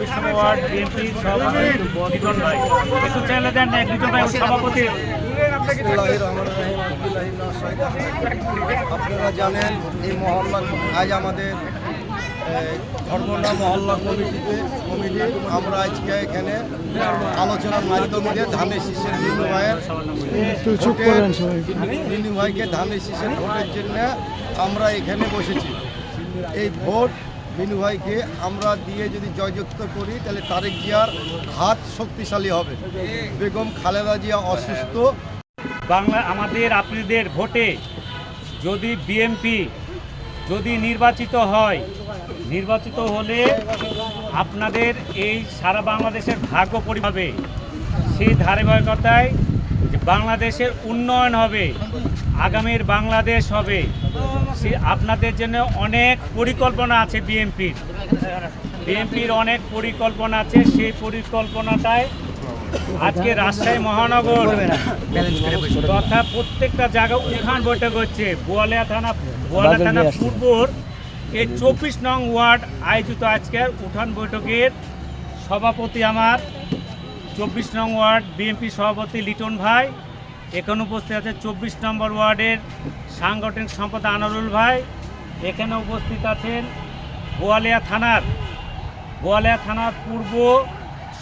চব্বিশ নম্বর word BNP সভাপতি ভাই একটু চাইলে দেন এক ভাই সভাপতি। বিসমিল্লাহির রহমানির রহিম, আলহামদুলিল্লাহি মিনাশ শাইতানির রাজিম। আপনারা জানেন এই মহল্লা আজ আমাদের ধর্মনা মহল্লা কমিটিতে কমিটি আমরা আজকে এখানে আলোচনার মাধ্যমে ধানের শীষের মিনু ভাইয়ের ভোটের- ভাইকে ধানের শীষের ভোটের জন্য আমরা এখানে বসেছি। এই ভোট মিনু ভাইকে আমরা দিয়ে যদি জয়যুক্ত করি, তাহলে তারেক জিয়ার হাত শক্তিশালী হবে। বেগম খালেদা জিয়া অসুস্থ। বাংলা, আমাদের আপনাদের ভোটে যদি বিএমপি যদি নির্বাচিত হয়, নির্বাচিত হলে আপনাদের এই সারা বাংলাদেশের ভাগ্য পরিভাবে সেই ধারাবাহিকতায় বাংলাদেশের উন্নয়ন হবে আগামীর বাংলাদেশ হবে। আপনাদের জন্য অনেক পরিকল্পনা আছে বিএমপির বিএনপির অনেক পরিকল্পনা আছে সেই পরিকল্পনাটায় আজকে রাজশাহী মহানগর তথা প্রত্যেকটা জায়গা উঠান বৈঠক হচ্ছে। বোয়ালিয়া থানা বোয়ালিয়া থানা পূর্বর এই চব্বিশ নং ওয়ার্ড আয়োজিত আজকের উঠান বৈঠকের সভাপতি আমার। চব্বিশ নং ওয়ার্ড বিএনপি সভাপতি লিটন ভাই। এখানে উপস্থিত আছে চব্বিশ নম্বর ওয়ার্ডের সাংগঠনিক সম্পাদক আনারুল ভাই। এখানে উপস্থিত আছেন গোয়ালিয়া থানার। গোয়ালিয়া থানার পূর্ব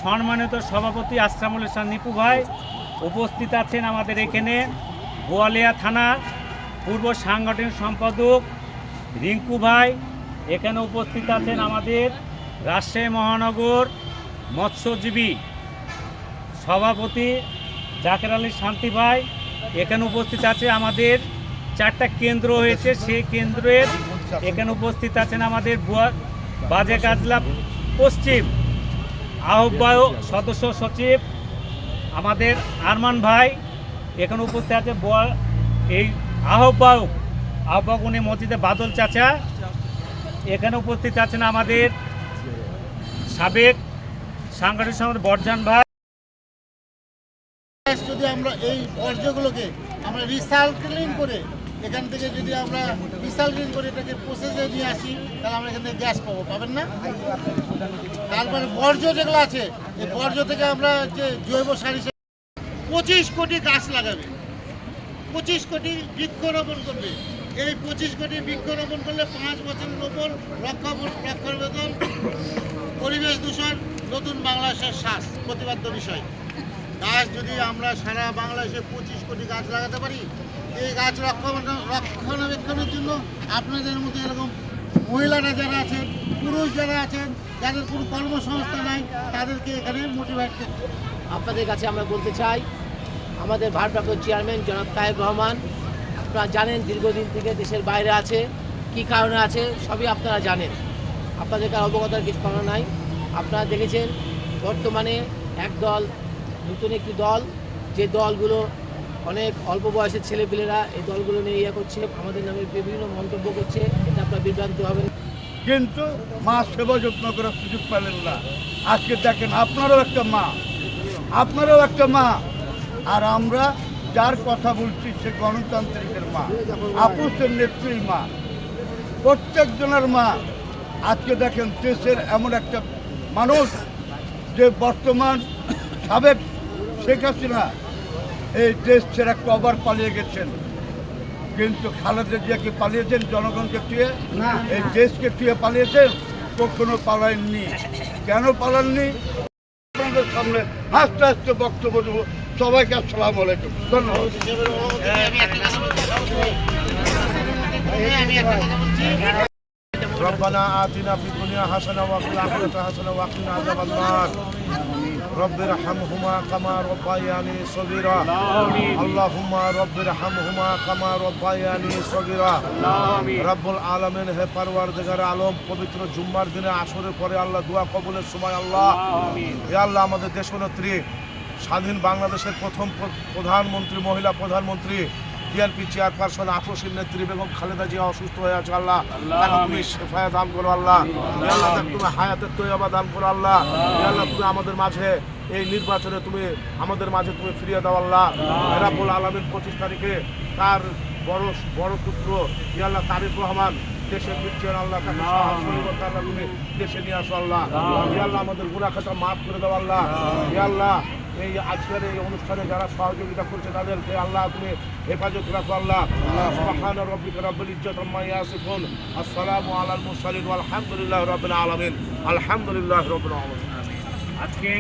সম্মানিত সভাপতি আশরামুল ইসলাম নিপু ভাই। উপস্থিত আছেন আমাদের এখানে গোয়ালিয়া থানা পূর্ব সাংগঠনিক সম্পাদক রিঙ্কু ভাই। এখানে উপস্থিত আছেন আমাদের রাজশাহী মহানগর মৎস্যজীবী সভাপতি জাকের আলী শান্তি ভাই, এখানে উপস্থিত আছে আমাদের চারটা কেন্দ্র হয়েছে, সেই কেন্দ্রের এখানে উপস্থিত আছেন আমাদের বাজে কাজলা পশ্চিম আহ্বায়ক সদস্য সচিব আমাদের আরমান ভাই, এখানে উপস্থিত আছে বোয়া- এই আহ্বায়ক আহ্বায়ক উনি মসজিদে বাদল চাচা, এখানে উপস্থিত আছেন আমাদের সাবেক সাংগঠনিক সম্পাদক বর্জান ভাই। যদি আমরা এই বর্জ্যগুলোকে আমরা রিসাইক্লিং করে এখান থেকে যদি আমরা রিসাইক্লিং করে এটাকে প্রসেসে নিয়ে আসি, তাহলে আমরা এখান থেকে গ্যাস পাবো, পাবেন না? তারপরে বর্জ্য যেগুলো আছে, এই বর্জ্য থেকে আমরা যে জৈব সার হিসেবে পঁচিশ কোটি গাছ লাগাবে। পঁচিশ কোটি বৃক্ষরোপণ করবে। এই পঁচিশ কোটি বৃক্ষরোপণ করলে পাঁচ বছরের ওপর রক্ষা রক্ষাবেদন পরিবেশ দূষণ, নতুন বাংলাদেশের শ্বাস প্রতিবাদ্য বিষয়। গাছ যদি আমরা সারা বাংলাদেশে পঁচিশ কোটি গাছ লাগাতে পারি, এই গাছ রক্ষণ- রক্ষণাবেক্ষণের জন্য আপনাদের মধ্যে এরকম মহিলারা যারা আছেন, পুরুষ যারা আছেন, যাদের কোনো কর্মসংস্থা নাই, তাদেরকে এখানে মোটিভেট করতে আপনাদের কাছে আমরা বলতে চাই, আমাদের ভারপ্রাপ্ত চেয়ারম্যান জনাব তায়েক রহমান, আপনারা জানেন দীর্ঘদিন থেকে দেশের বাইরে আছে, কি কারণে আছে, সবই আপনারা জানেন। আপনাদের আর অবগতার কিছু কারণ নাই। আপনারা দেখেছেন, বর্তমানে এক দল নতুন একটি দল, যে দলগুলো অনেক অল্প বয়সের ছেলেপিলেরা এই দলগুলো নিয়ে ইয়ে করছে, আমাদের নামে বিভিন্ন মন্তব্য করছে, এটা আপনারা বিভ্রান্ত হবেন। কিন্তু মা সেবা যত্ন করার সুযোগ পেলেন না। আজকে দেখেন, আপনারও একটা মা, আপনারও একটা মা। আর আমরা যার কথা বলছি, সে গণতান্ত্রিকের মা, আপুসের নেত্রী মা, প্রত্যেকজনের মা। আজকে দেখেন, দেশের এমন একটা মানুষ যে বর্তমান সাবেক শেখ হাসিনা এই দেশ ছেড়ে কবার পালিয়ে গেছেন। কিন্তু খালেদা জিয়াকে পালিয়েছেন জনগণকে থুয়ে এই দেশকে থুয়ে পালিয়েছেন কখনো পালাননি কেন পালাননি? আপনাদের সামনে হাসতে হাসতে বক্তব্য দেবো। সবাইকে আসসালাম আলাইকুম। ধন্যবাদ। আমি একটা কথা বলছি আমি একটা কথা বলছি ربنا آتنا في الدنيا حسنة وفي الآخرة حسنة وقنا عذاب النار رب ارحمهما كما ربياني صغيرا اللهم رب ارحمهما كما ربياني صغيرا রব্বুল আলমিন হে পারওয়ারদিগার আলম পবিত্র জুম্মার দিনে আসরের পরে আল্লাহ দোয়া কবুলের সময় আল্লাহ হে আল্লাহ আমাদের দেশনেত্রী স্বাধীন বাংলাদেশের প্রথম প্র- প্রধানমন্ত্রী মহিলা প্রধানমন্ত্রী বিএনপি চেয়ারপারসন আপসীর নেত্রী বেগম খালেদা জিয়া অসুস্থ হয়ে আছে আল্লাহ। তুমি শেফায়া দান করো আল্লাহ। আল্লাহ তুমি হায়াতের তৈবা দান করো আল্লাহ। আল্লাহ। তুমি আমাদের মাঝে এই নির্বাচনে তুমি আমাদের মাঝে তুমি ফিরিয়ে দাও আল্লাহ। রাবুল আলমিন পঁচিশ তারিখে তার বড় বড় পুত্র হে আল্লাহ তারিক রহমান দেশে ফিরছেন আল্লাহ তাকে তুমি দেশে নিয়ে আসো আল্লাহ। ইয়া আল্লাহ আমাদের গুণা খাতা মাফ করে দাও আল্লাহ। ইয়া আল্লাহ এই আজকের এই অনুষ্ঠানে যারা সহযোগিতা করছে তাদেরকে আল্লাহ তুমি হেফাজত রাখো আল্লাহ। সুবহান রাব্বিকা রাব্বিল ইজ্জাতি আম্মা ইয়াসিফুন। আসসালামু আলাল মুরসালিন ওয়াল হামদুলিল্লাহি রাব্বিল আলামিন। আলহামদুলিল্লাহি রাব্বিল আলামিন। আজকে